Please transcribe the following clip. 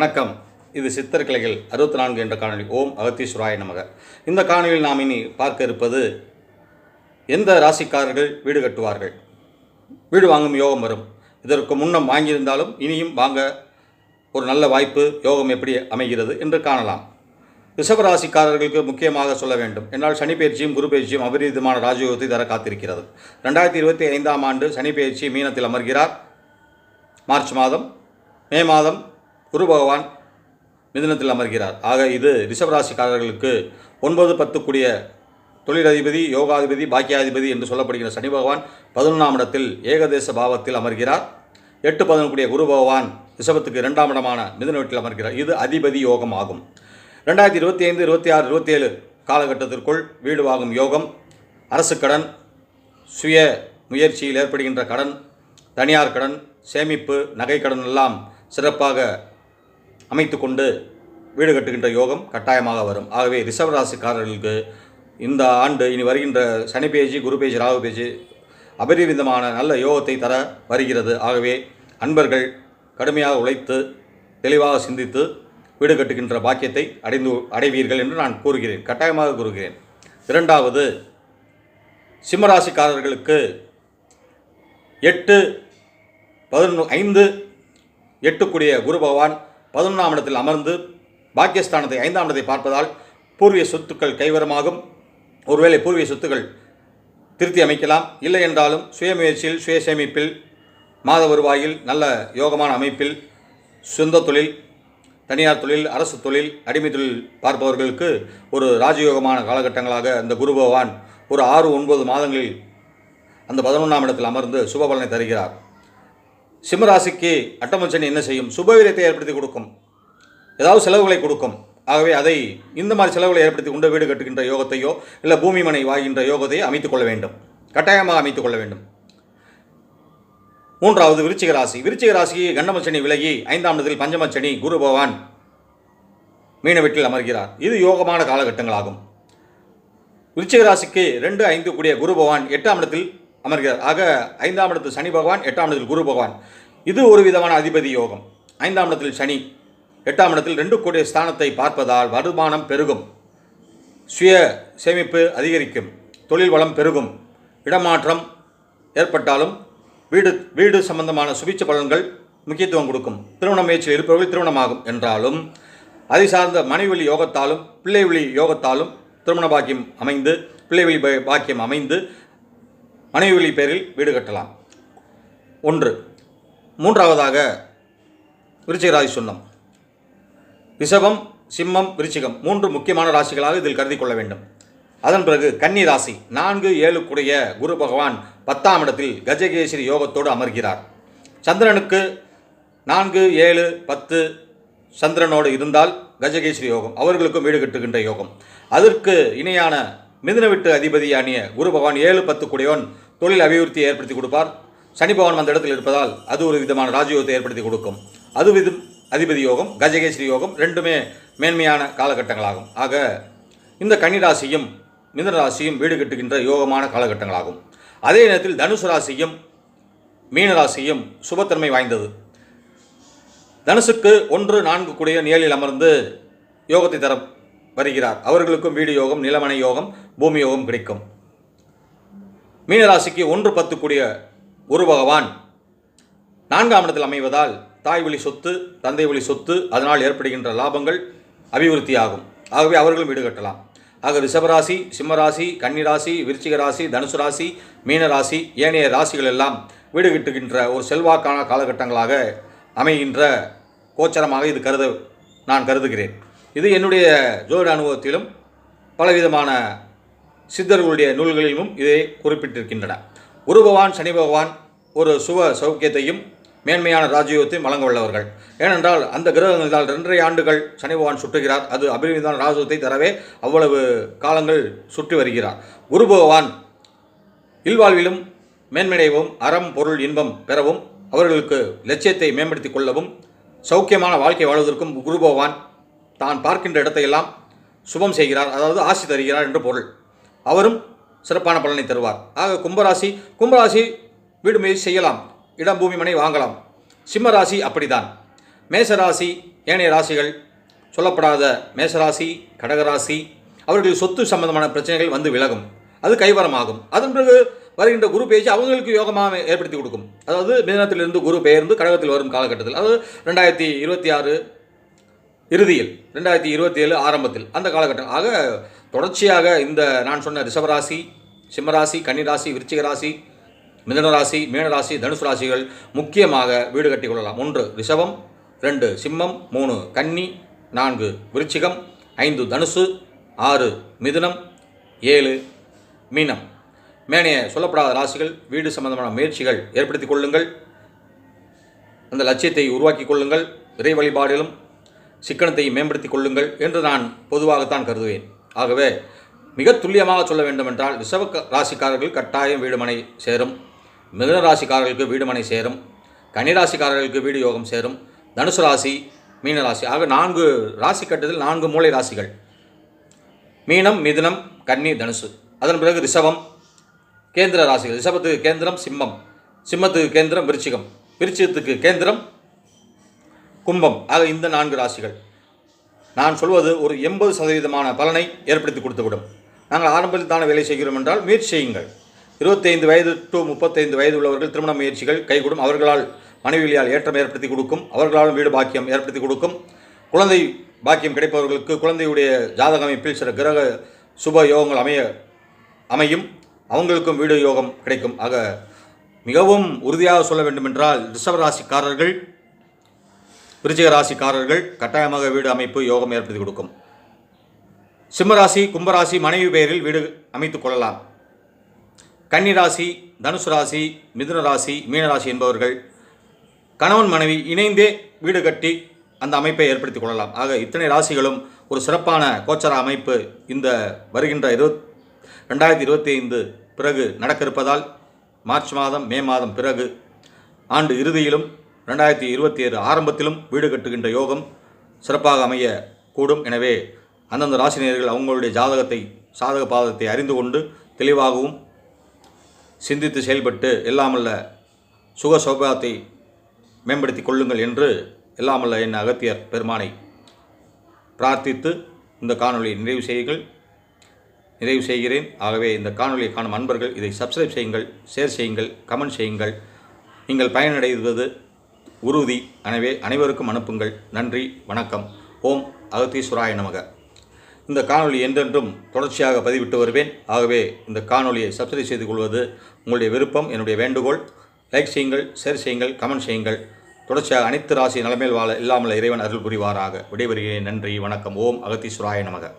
வணக்கம். இது சித்தர்கிளைகள் அறுபத்தி நான்கு என்ற காணொலி ஓம் அகத்தீஸ்வராய நமக. இந்த காணொலியில் நாம் இனி பார்க்க இருப்பது எந்த ராசிக்காரர்கள் வீடு கட்டுவார்கள்? வீடு வாங்கும் யோகம் வரும். இதற்கு முன்னம் வாங்கியிருந்தாலும் இனியும் வாங்க ஒரு நல்ல வாய்ப்பு யோகம் எப்படி அமைகிறது என்று காணலாம். ரிஷபராசிக்காரர்களுக்கு முக்கியமாக சொல்ல வேண்டும். என்னால் சனி பயிற்சியும் குரு பயிற்சியும் அபரிதமான ராஜயோகத்தை தர காத்திருக்கிறது. ரெண்டாயிரத்தி இருபத்தி ஐந்தாம் ஆண்டு சனி பயிற்சி மீனத்தில் அமர்கிறார். மார்ச் மாதம் மே மாதம் குரு பகவான் மிதுனத்தில் அமர்கிறார். ஆக இது ரிஷபராசிக்காரர்களுக்கு ஒன்பது பத்து கூடிய தொழிலதிபதி யோகாதிபதி பாக்கியாதிபதி என்று சொல்லப்படுகிற சனி பகவான் பதினொன்றாம் இடத்தில் ஏகதேச பாவத்தில் அமர்கிறார். எட்டு பதினொன்று குரு பகவான் ரிஷபத்துக்கு இரண்டாம் இடமான மிதன வீட்டில் அமர்கிறார். இது அதிபதி யோகம் ஆகும். ரெண்டாயிரத்தி இருபத்தி ஐந்து இருபத்தி ஆறு இருபத்தி ஏழு காலகட்டத்திற்குள் வீடு வாங்கும் யோகம் அரசு கடன் சுய முயற்சியில் ஏற்படுகின்ற கடன் தனியார் கடன் சேமிப்பு நகை கடன் எல்லாம் சிறப்பாக அமைத்து கொண்டு வீடு கட்டுகின்ற யோகம் கட்டாயமாக வரும். ஆகவே ரிஷப ராசிக்காரர்களுக்கு இந்த ஆண்டு இனி வருகின்ற சனி பேஜி குரு பேஜி ராகு பேஜி அபரிவிதமான நல்ல யோகத்தை தர வருகிறது. ஆகவே அன்பர்கள் கடுமையாக உழைத்து தெளிவாக சிந்தித்து வீடு கட்டுகின்ற பாக்கியத்தை அடைந்து அடைவீர்கள் என்று நான் கூறுகிறேன். கட்டாயமாக கூறுகிறேன். இரண்டாவது சிம்மராசிக்காரர்களுக்கு எட்டு பதினொன்று ஐந்து எட்டுக்குடிய குரு பகவான் பதினொன்றாம் இடத்தில் அமர்ந்து பாக்கியஸ்தானத்தை ஐந்தாம் இடத்தை பார்ப்பதால் பூர்வீக சொத்துக்கள் கைவரமாகும். ஒருவேளை பூர்வீக சொத்துக்கள் திருத்தி அமைக்கலாம். இல்லை என்றாலும் சுயமுயற்சியில் சுய சேமிப்பில் மாத வருவாயில் நல்ல யோகமான அமைப்பில் சொந்த தொழில் தனியார் தொழில் அரசு தொழில் அடிமை தொழில் பார்ப்பவர்களுக்கு ஒரு ராஜயோகமான காலகட்டங்களாக அந்த குரு பகவான் ஒரு ஆறு ஒன்பது மாதங்களில் அந்த பதினொன்றாம் இடத்தில் அமர்ந்து சுப பலனை தருகிறார். சிம்மராசிக்கு அட்டமச்சனி என்ன செய்யும்? சுபவீரத்தை ஏற்படுத்தி கொடுக்கும். ஏதாவது செலவுகளை கொடுக்கும். ஆகவே அதை இந்த மாதிரி செலவுகளை ஏற்படுத்தி கொண்டு வீடு கட்டுகின்ற யோகத்தையோ இல்லை பூமி மனை வாகின்ற யோகத்தையோ அமைத்துக் கொள்ள வேண்டும். கட்டாயமாக அமைத்துக் கொள்ள வேண்டும். மூன்றாவது விருச்சிக ராசி. விருச்சிக ராசி கண்டமச்சனி விலகி ஐந்தாம் இடத்தில் பஞ்சமச்சனி குரு பகவான் மீன வீட்டில் அமர்கிறார். இது யோகமான காலகட்டங்களாகும். விருச்சிக ராசிக்கு ரெண்டு ஐந்து கூடிய குரு பகவான் எட்டாம் இடத்தில் அமர்கிறார். ஆக ஐந்தாம் இடத்தில் சனி பகவான் எட்டாம் இடத்தில் குரு பகவான். இது ஒரு விதமான அதிபதி யோகம். ஐந்தாம் இடத்தில் சனி எட்டாம் இடத்தில் ரெண்டு கோடி ஸ்தானத்தை பார்ப்பதால் வருமானம் பெருகும். சுய சேமிப்பு அதிகரிக்கும். தொழில் வளம் பெருகும். இடமாற்றம் ஏற்பட்டாலும் வீடு வீடு சம்பந்தமான சுபிச்ச பலன்கள் முக்கியத்துவம் கொடுக்கும். திருமண முயற்சியில் இருப்பவர்கள் திருமணமாகும் என்றாலும் அதை சார்ந்த மனைவழி யோகத்தாலும் பிள்ளைவெளி யோகத்தாலும் திருமண பாக்கியம் அமைந்து பிள்ளைவெளி பாக்கியம் அமைந்து மனைவி வழி பேரில் வீடு கட்டலாம். ஒன்று மூன்றாவதாக விருச்சிகராசி ராசி ரிஷபம் சிம்மம் விருச்சிகம் மூன்று முக்கியமான ராசிகளாக இதில் கருதி கொள்ள வேண்டும். அதன் பிறகு கன்னி ராசி நான்கு ஏழு கூடிய குரு பகவான் பத்தாம் இடத்தில் கஜகேசரி யோகத்தோடு அமர்கிறார். சந்திரனுக்கு நான்கு ஏழு பத்து சந்திரனோடு இருந்தால் கஜகேசரி யோகம் அவர்களுக்கும் வீடு கட்டுகின்ற யோகம். அதற்கு இணையான மிதுன விட்டு அதிபதியானிய குரு பகவான் ஏழு பத்து கூடியவன் தொழில் அபிவிருத்தியை ஏற்படுத்தி கொடுப்பார். சனி பகவான் அந்த இடத்தில் இருப்பதால் அது ஒரு விதமான ராஜயோகத்தை ஏற்படுத்தி கொடுக்கும். அது விதம் அதிபதி யோகம் கஜகேஸ்வரி யோகம் ரெண்டுமே மேன்மையான காலகட்டங்களாகும். ஆக இந்த கன்னிராசியும் மிதன ராசியும் வீடு கட்டுகின்ற யோகமான காலகட்டங்களாகும். அதே நேரத்தில் தனுசு ராசியும் மீன ராசியும் சுபத்தன்மை வாய்ந்தது. தனுசுக்கு ஒன்று நான்கு கூடிய நிழலில் அமர்ந்து யோகத்தை தர வருகிறார். அவர்களுக்கும் வீடு யோகம் நிலமனை யோகம் பூமி யோகம் கிடைக்கும். மீனராசிக்கு ஒன்று பத்து கூடிய குரு பகவான். நான்காம் இடத்தில் அமைவதால் தாய் வழி சொத்து தந்தை வழி சொத்து அதனால் ஏற்படுகின்ற லாபங்கள் அபிவிருத்தி ஆகும் ஆகவே அவர்களும் வீடு கட்டலாம். ஆக ரிஷபராசி சிம்மராசி கன்னிராசி விருச்சிக ராசி தனுசு ராசி மீனராசி ஏனைய ராசிகள் எல்லாம் வீடு கட்டுகின்ற ஒரு செல்வாக்கான காலகட்டங்களாக அமைகின்ற கோச்சரமாக இது கருத நான் கருதுகிறேன். இது என்னுடைய ஜோதிட அனுபவத்திலும் பலவிதமான சித்தர்களுடைய நூல்களிலும் இதை குறிப்பிட்டிருக்கின்றன. குரு பகவான் சனி பகவான் ஒரு சுப சௌக்கியத்தையும் மேன்மையான ராஜயோகத்தையும் வழங்க உள்ளவர்கள் ஏனென்றால் அந்த கிரகங்களால் ரெண்டரை ஆண்டுகள் சனி பகவான் சுற்றுகிறார். அது அபிரிவிதான ராஜயோகத்தை தரவே அவ்வளவு காலங்கள் சுற்றி வருகிறார். குரு பகவான் இல்வாழ்விலும் மேன்மையடையவும் அறம் பொருள் இன்பம் பெறவும் அவர்களுக்கு லட்சியத்தை மேம்படுத்திக் கொள்ளவும் சௌக்கியமான வாழ்க்கை வாழ்வதற்கும் குரு பகவான் தான் பார்க்கின்ற இடத்தையெல்லாம் சுபம் செய்கிறார் அதாவது ஆசி தருகிறார் என்று பொருள். அவரும் சிறப்பான பலனை தருவார். ஆக கும்பராசி கும்பராசி வீடு முயற்சி செய்யலாம் இடம் பூமி மனை வாங்கலாம். சிம்மராசி அப்படிதான் மேசராசி ஏனைய ராசிகள் சொல்லப்படாத மேசராசி கடகராசி அவர்கள் சொத்து சம்பந்தமான பிரச்சனைகள் வந்து விலகும். அது கைவரமாகும். அதன் பிறகு வருகின்ற குரு பேச்சு அவங்களுக்கு யோகமாக ஏற்படுத்தி கொடுக்கும். அதாவது மிதனத்திலிருந்து குரு பெயர்ந்து கடகத்தில் வரும் காலகட்டத்தில். அதாவது ரெண்டாயிரத்தி இருபத்தி ஆறு இறுதியில் ரெண்டாயிரத்தி இருபத்தி ஏழு ஆரம்பத்தில் அந்த காலகட்டம். ஆக தொடர்ச்சியாக இந்த நான் சொன்ன ரிஷபராசி சிம்மராசி கன்னிராசி விருச்சிக ராசி மிதன ராசி மீனராசி தனுசு ராசிகள் முக்கியமாக வீடு கட்டி கொள்ளலாம். ஒன்று ரிஷபம் ரெண்டு சிம்மம் மூணு கன்னி நான்கு விருச்சிகம் ஐந்து தனுசு ஆறு மிதுனம் ஏழு மீனம். மேனைய சொல்லப்படாத ராசிகள் வீடு சம்பந்தமான முயற்சிகள் ஏற்படுத்திக் கொள்ளுங்கள். அந்த லட்சியத்தை உருவாக்கி கொள்ளுங்கள். இறை வழிபாடிலும் சிக்கனத்தை மேம்படுத்திக் கொள்ளுங்கள் என்று நான் பொதுவாகத்தான் கருதுவேன். ஆகவே மிக துல்லியமாக சொல்ல வேண்டுமென்றால் ரிஷப ராசிக்காரர்கள் கட்டாயம் வீடுமனை சேரும் மிதுன ராசிக்காரர்களுக்கு வீடுமனை சேரும் கன்னிராசிக்காரர்களுக்கு வீடு யோகம் சேரும் தனுசு ராசி மீன ராசி. ஆக நான்கு ராசி கட்டத்தில் நான்கு மூலை ராசிகள். மீனம் மிதுனம் கன்னி தனுசு. அதன் பிறகு ரிஷபம் கேந்திர ராசிகள். ரிஷபத்துக்கு கேந்திரம் சிம்மம். சிம்மத்துக்கு கேந்திரம் விருச்சிகம். விருச்சிகத்துக்கு கேந்திரம் கும்பம் ஆக இந்த நான்கு ராசிகள். நான் சொல்வது ஒரு எண்பது சதவீதமான பலனை ஏற்படுத்தி கொடுத்துவிடும். நாங்கள் ஆரம்பத்தில் தானே வேலை செய்கிறோம் என்றால் முயற்சி செய்யுங்கள். இருபத்தைந்து வயது டு முப்பத்தைந்து வயது உள்ளவர்கள் திருமண முயற்சிகள் கைகூடும். அவர்களால் மனைவியால் ஏற்றம் ஏற்படுத்தி கொடுக்கும். அவர்களாலும் வீடு பாக்கியம் ஏற்படுத்தி கொடுக்கும். குழந்தை பாக்கியம் கிடைப்பவர்களுக்கு குழந்தையுடைய ஜாதக அமைப்பில் சில கிரக சுப யோகங்கள் அமைய அமையும். அவங்களுக்கும் வீடு யோகம் கிடைக்கும். ஆக மிகவும் உறுதியாக சொல்ல வேண்டுமென்றால் ரிஷபராசிக்காரர்கள் விருச்சிக ராசிக்காரர்கள் கட்டாயமாக வீடு அமைப்பு யோகம் ஏற்படுத்தி கொடுக்கும். சிம்மராசி கும்பராசி மனைவி பெயரில் வீடு அமைத்துக் கொள்ளலாம். கன்னிராசி தனுசு ராசி மிதுன ராசி மீனராசி என்பவர்கள் கணவன் மனைவி இணைந்தே வீடு கட்டி அந்த அமைப்பை ஏற்படுத்திக் கொள்ளலாம். ஆக இத்தனை ராசிகளும் ஒரு சிறப்பான கோச்சர அமைப்பு இந்த வருகின்ற இருபத் ரெண்டாயிரத்தி இருபத்தி ஐந்து பிறகு நடக்க இருப்பதால் மார்ச் மாதம் மே மாதம் பிறகு ஆண்டு இறுதியிலும் ரெண்டாயிரத்தி இருபத்தி ஏழு ஆரம்பத்திலும் வீடு கட்டுகின்ற யோகம் சிறப்பாக அமைய கூடும். எனவே அந்தந்த ராசினியர்கள் அவங்களுடைய ஜாதகத்தை சாதக பாதத்தை அறிந்து கொண்டு தெளிவாகவும் சிந்தித்து செயல்பட்டு எல்லாமல்ல சுக சோபாத்தை மேம்படுத்தி கொள்ளுங்கள் என்று எல்லாமல்ல என் அகத்தியர் பெருமானை பிரார்த்தித்து இந்த காணொலியை நிறைவு செய்யுங்கள். நிறைவு செய்கிறேன். ஆகவே இந்த காணொளியை காணும் அன்பர்கள் இதை சப்ஸ்கிரைப் செய்யுங்கள் ஷேர் செய்யுங்கள் கமெண்ட் செய்யுங்கள். நீங்கள் பயனடைவது உறுதி. எனவே அனைவருக்கும் அனுப்புங்கள். நன்றி. வணக்கம். ஓம் அகத்தீஸ்வராய நமக. இந்த காணொளி என்றென்றும் தொடர்ச்சியாக பதிவிட்டு வருவேன். ஆகவே இந்த காணொலியை சப்ஸ்கிரைப் செய்து கொள்வது உங்களுடைய விருப்பம் என்னுடைய வேண்டுகோள். லைக் செய்யுங்கள் ஷேர் செய்யுங்கள் கமெண்ட் செய்யுங்கள். தொடர்ச்சியாக அனைத்து ராசி நலமேல் வாழ இல்லாமல் இறைவன் அருள் புரிவாராக. விடைபெறுகிறேன். நன்றி. வணக்கம். ஓம் அகத்தீஸ்வராய நமக.